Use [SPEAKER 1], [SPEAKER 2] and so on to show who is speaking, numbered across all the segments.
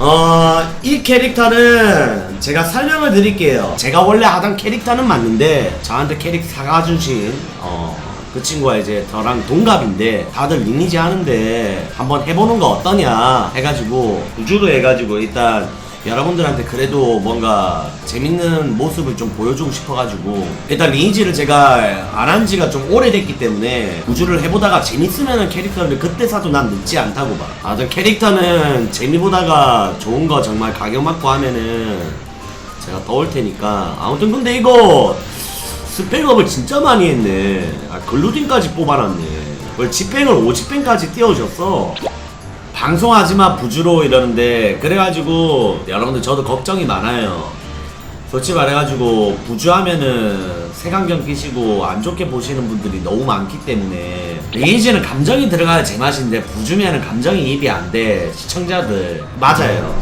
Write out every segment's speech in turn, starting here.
[SPEAKER 1] 어, 이 캐릭터는 제가 설명을 드릴게요. 제가 원래 하던 캐릭터는 맞는데, 저한테 캐릭 사가주신, 어, 그 친구가 이제 저랑 동갑인데, 다들 리니지 하는데, 한번 해보는 거 어떠냐 해가지고, 우주로 해가지고, 일단, 여러분들한테 그래도 뭔가 재밌는 모습을 좀 보여주고 싶어가지고 일단 리니지를 제가 안 한 지가 좀 오래됐기 때문에 우주를 해보다가 재밌으면은 캐릭터를 그때 사도 난 늦지 않다고 봐. 아, 저 캐릭터는 재미보다가 좋은 거 정말 가격 맞고 하면은 제가 떠올 테니까 아무튼 근데 이거 스펙업을 진짜 많이 했네. 아, 글루딘까지 뽑아놨네. 뭘 집행을 5집행까지 띄워줬어. 방송하지마 부주로 이러는데 그래가지고 여러분들 저도 걱정이 많아요. 솔직히 말해가지고 부주하면은 색안경 끼시고 안 좋게 보시는 분들이 너무 많기 때문에 리니지는 감정이 들어가야 제맛인데 부주면은 감정이 입이 안 돼 시청자들 맞아요.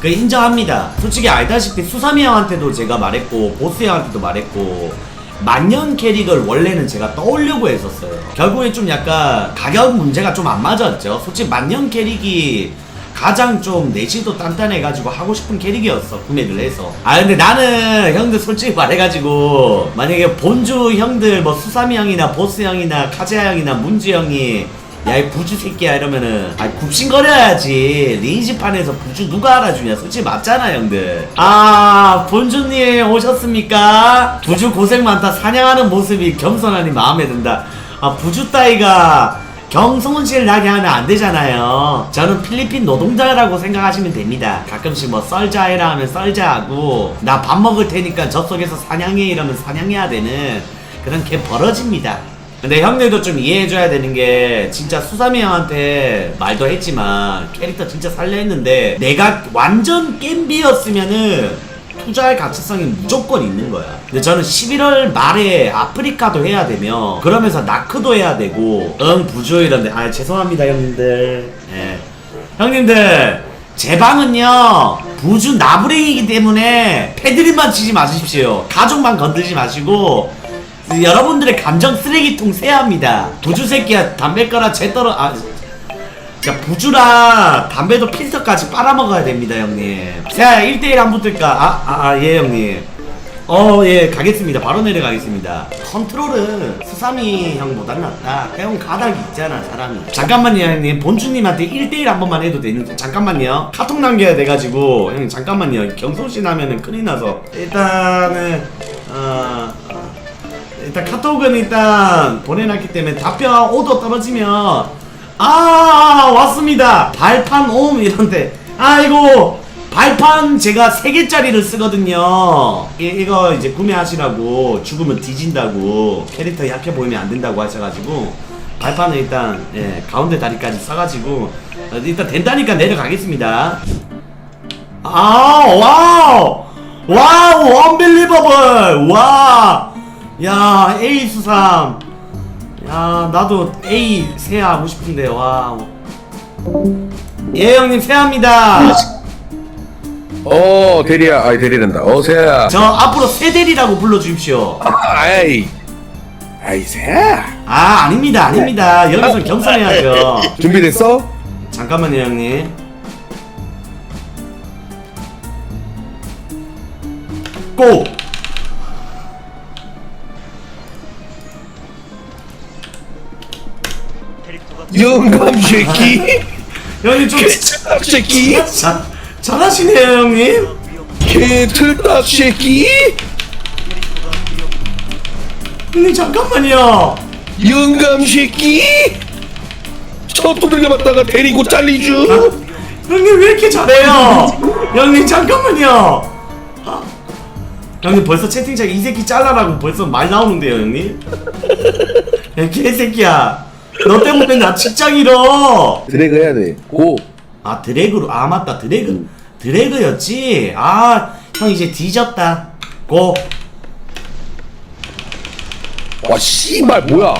[SPEAKER 1] 그 인정합니다. 솔직히 알다시피 수삼이 형한테도 제가 말했고 보스 형한테도 말했고 만년 캐릭을 원래는 제가 떠오려고 했었어요. 결국에 좀 약간 가격 문제가 좀 안 맞았죠. 솔직히 만년 캐릭이 가장 좀 내실도 단단해가지고 하고 싶은 캐릭이었어 구매를 해서 아 근데 나는 형들 솔직히 말해가지고 만약에 본주 형들 뭐 수삼이 형이나 보스 형이나 카제아 형이나 문주 형이 야 이 부주 새끼야 이러면은. 아 굽신거려야지. 리니지판에서 부주 누가 알아주냐? 솔직히 맞잖아 형들. 아 본주님 오셨습니까? 부주 고생 많다. 사냥하는 모습이 겸손하니 마음에 든다. 아 부주 따위가 경성실 나게 하면 안 되잖아요. 저는 필리핀 노동자라고 생각하시면 됩니다. 가끔씩 뭐 썰자해라 하면 썰자하고 나 밥 먹을 테니까 저 속에서 사냥해 이러면 사냥해야 되는 그런 게 벌어집니다. 근데 형들도 좀 이해해줘야 되는 게 진짜 수삼이 형한테 말도 했지만 캐릭터 진짜 살려 했는데 내가 완전 겜비였으면은 투자할 가치성이 무조건 있는 거야. 근데 저는 11월 말에 아프리카도 해야 되며 그러면서 나크도 해야 되고 응 부주 이런데 아 죄송합니다 형님들. 예. 형님들 제 방은요 부주 나부랭이기 때문에 패드립만 치지 마십시오. 가족만 건들지 마시고 여러분들의 감정 쓰레기통 세야 합니다. 부주 새끼야 담배 꺼라 제 떨어 아 자, 부주랑 담배도 필터까지 빨아먹어야 됩니다, 형님. 자, 1대1 한 붙을까? 아, 아, 아, 예, 형님. 어, 예, 가겠습니다. 바로 내려가겠습니다. 컨트롤은 수삼이 형보단 낫다. 형 가닥이 있잖아, 사람이. 잠깐만요, 형님. 본주님한테 1대1 한 번만 해도 되는데, 잠깐만요. 카톡 남겨야 돼가지고, 형님, 잠깐만요. 경솔씨 나면은 큰일 나서. 일단은, 어, 어, 일단 카톡은 일단 보내놨기 때문에 답변 오도 떨어지면 아 왔습니다. 발판 옴! 이런데. 아이고 발판 제가 3개짜리를 쓰거든요. 이, 이거 이제 구매하시라고 죽으면 뒤진다고 캐릭터 약해 보이면 안 된다고 하셔가지고 발판은 일단 예, 가운데 다리까지 써가지고 어, 일단 된다니까 내려가겠습니다. 아 와우! 와우! 언빌리버블 와 야 A 수삼. 야 나도 A 세야 하고 싶은데 와우. 예 형님 세합니다.
[SPEAKER 2] 어 대리야. 아이 대리된다. 어 세야.
[SPEAKER 1] 저 앞으로 세대리라고 불러주십시오.
[SPEAKER 2] 아이. 아이 세야.
[SPEAKER 1] 아 아닙니다. 아닙니다. 여기서 겸손해야죠.
[SPEAKER 2] 준비됐어?
[SPEAKER 1] 잠깐만요 형님. 고!
[SPEAKER 2] 영감 새끼
[SPEAKER 1] 형님 좀
[SPEAKER 2] 개틀딱 새끼
[SPEAKER 1] 자, 잘하시네요 형님
[SPEAKER 2] 개틀딱 새끼
[SPEAKER 1] 형님 잠깐만요
[SPEAKER 2] 영감 새끼 첫 두들겨 맞다가 데리고 잘리죠
[SPEAKER 1] 형님 왜 이렇게 잘해요? 형님 잠깐만요. 아, 형님 벌써 채팅창 이 새끼 잘라라고 벌써 말 나오는데요 형님? 야 개새끼야. 너 때문에 나 직장 잃어.
[SPEAKER 2] 드래그 해야 돼 고
[SPEAKER 1] 아 드래그로 아 맞다 드래그 드래그였지. 아 형 이제 뒤졌다. 고.
[SPEAKER 2] 와 씨발 뭐야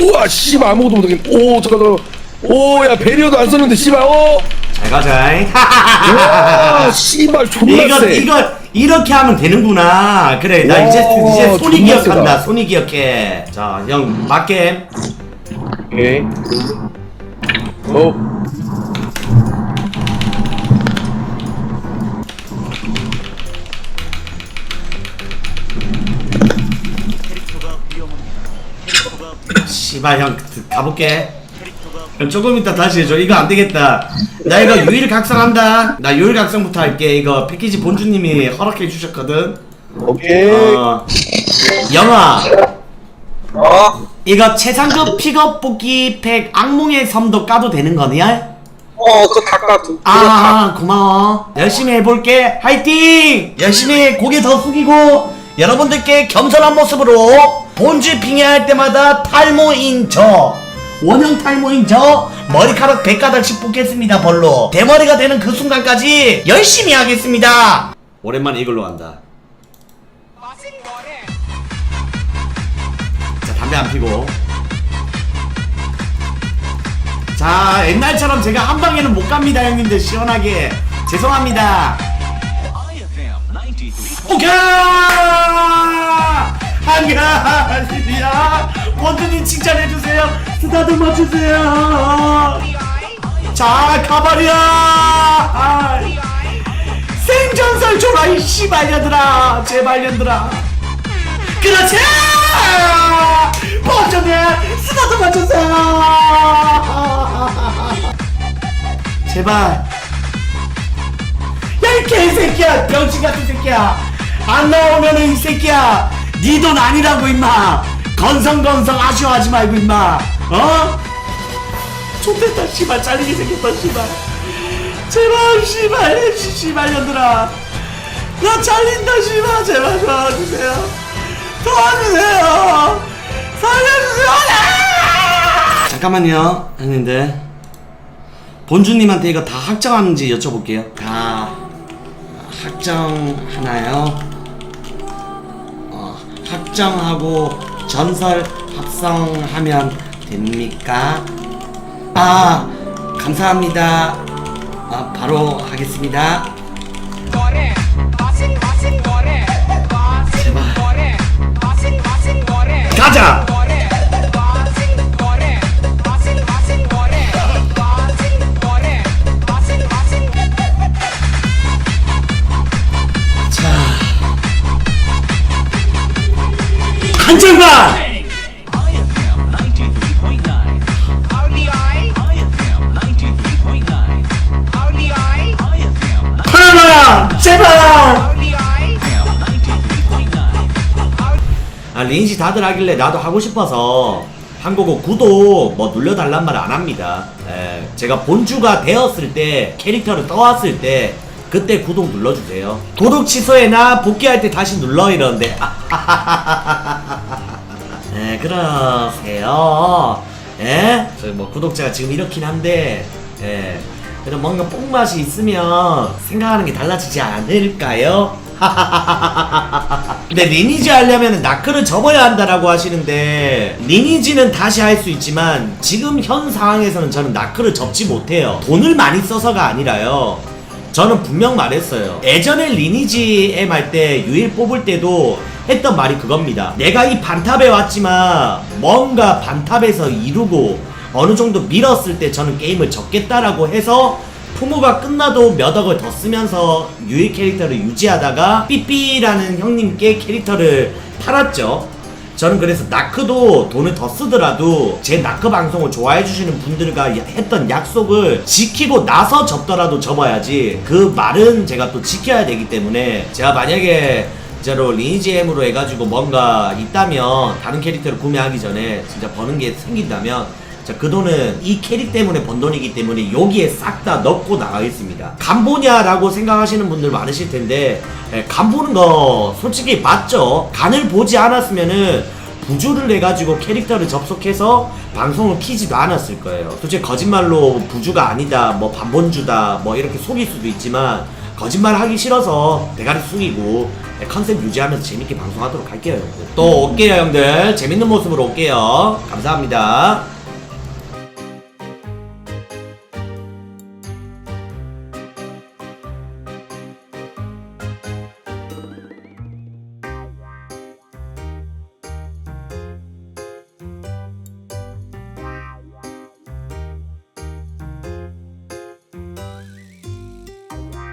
[SPEAKER 2] 우와 씨발 아무것도 못하겠네 오 잠깐 잠깐 오야 배리어도 안 썼는데 씨발 어
[SPEAKER 1] 잘 가자잉.
[SPEAKER 2] 와 씨발 존나
[SPEAKER 1] 이거
[SPEAKER 2] 세
[SPEAKER 1] 이거 이렇게 하면 되는구나. 그래 나
[SPEAKER 2] 와,
[SPEAKER 1] 이제 이제 손이
[SPEAKER 2] 존나
[SPEAKER 1] 기억한다. 손이 기억해. 자 형 맞게.
[SPEAKER 2] 오케이. 오.
[SPEAKER 1] 씨발 형 가볼게. 형 조금 이따 다시 해줘. 이거 안 되겠다. 나 이거 유일각성한다. 나 유일각성부터 할게. 이거 패키지 본주님이 허락해 주셨거든.
[SPEAKER 2] 오케이.
[SPEAKER 1] 어, 영아.
[SPEAKER 3] 어?
[SPEAKER 1] 이거 최상급 픽업 뽑기 팩 악몽의 섬도 까도 되는 거냐?
[SPEAKER 3] 어, 그거 닦아 두.
[SPEAKER 1] 아 고마워 열심히 해볼게 화이팅 열심히 고개 더 숙이고 여러분들께 겸손한 모습으로 본주 빙의할 때마다 탈모인 저 원형 탈모인 저 머리카락 100가닥씩 뽑겠습니다 벌로 대머리가 되는 그 순간까지 열심히 하겠습니다 오랜만에 이걸로 한다 담배 안 피고. 자 옛날처럼 제가 한 방에는 못 갑니다 형님들. 시원하게. 죄송합니다. 오케이! 한가하십니다 원준님 칭찬해주세요. 스타트 맞추세요. 자 가버려! 생전설 줘라 이 씨발 년들아. 제발 년들아 그렇지! 버전에 스타트 맞췄어! 제발. 야 이 개새끼야! 병신 같은 새끼야! 안 나오면은 이 새끼야! 니 돈 아니라고 임마! 건성건성 아쉬워하지 말고 임마! 어? 좋됐다 씨발. 잘리게 생겼다 씨발. 제발 씨발. 씨, 씨발년들아. 나 잘린다 씨발. 제발 도와주세요 도와주세요. 살려주세요. 아! 잠깐만요 형님들. 본주님한테 이거 다 확정하는지 여쭤볼게요. 다 확정하나요? 어, 확정하고 전설 합성하면 됩니까? 아 감사합니다. 아, 바로 하겠습니다.
[SPEAKER 4] 거래 마신 마신 거래
[SPEAKER 1] 가자. 자. 한정만 제발 아 리니지 다들 하길래 나도 하고 싶어서 한 거고 구독 뭐 눌러달란 말 안 합니다. 예, 제가 본주가 되었을 때 캐릭터를 떠왔을 때 그때 구독 눌러주세요. 구독 취소해나 복귀할 때 다시 눌러 이러는데. 네 그러세요. 예? 저희 뭐 구독자가 지금 이렇긴 한데 예. 그래도 뭔가 뽕맛이 있으면 생각하는 게 달라지지 않을까요? 근데 리니지 하려면 나크를 접어야 한다라고 하시는데 리니지는 다시 할 수 있지만 지금 현 상황에서는 저는 나크를 접지 못해요. 돈을 많이 써서가 아니라요. 저는 분명 말했어요. 예전에 리니지 M 할 때 유일 뽑을 때도 했던 말이 그겁니다. 내가 이 반탑에 왔지만 뭔가 반탑에서 이루고 어느 정도 밀었을 때 저는 게임을 접겠다라고 해서 푸무가 끝나도 몇 억을 더 쓰면서 유일 캐릭터를 유지하다가 삐삐라는 형님께 캐릭터를 팔았죠. 저는 그래서 나크도 돈을 더 쓰더라도 제 나크 방송을 좋아해 주시는 분들과 했던 약속을 지키고 나서 접더라도 접어야지 그 말은 제가 또 지켜야 되기 때문에 제가 만약에 진짜로 리니지 M으로 해가지고 뭔가 있다면 다른 캐릭터를 구매하기 전에 진짜 버는 게 생긴다면 자, 그 돈은 이 캐릭 때문에 번 돈이기 때문에 여기에 싹 다 넣고 나가겠습니다. 간 보냐라고 생각하시는 분들 많으실 텐데, 예, 간 보는 거 솔직히 맞죠? 간을 보지 않았으면은 부주를 내가지고 캐릭터를 접속해서 방송을 키지도 않았을 거예요. 솔직히 거짓말로 부주가 아니다, 뭐 반본주다, 뭐 이렇게 속일 수도 있지만, 거짓말 하기 싫어서 대가리 숙이고 예, 컨셉 유지하면서 재밌게 방송하도록 할게요. 또 올게요, 형들. 재밌는 모습으로 올게요. 감사합니다.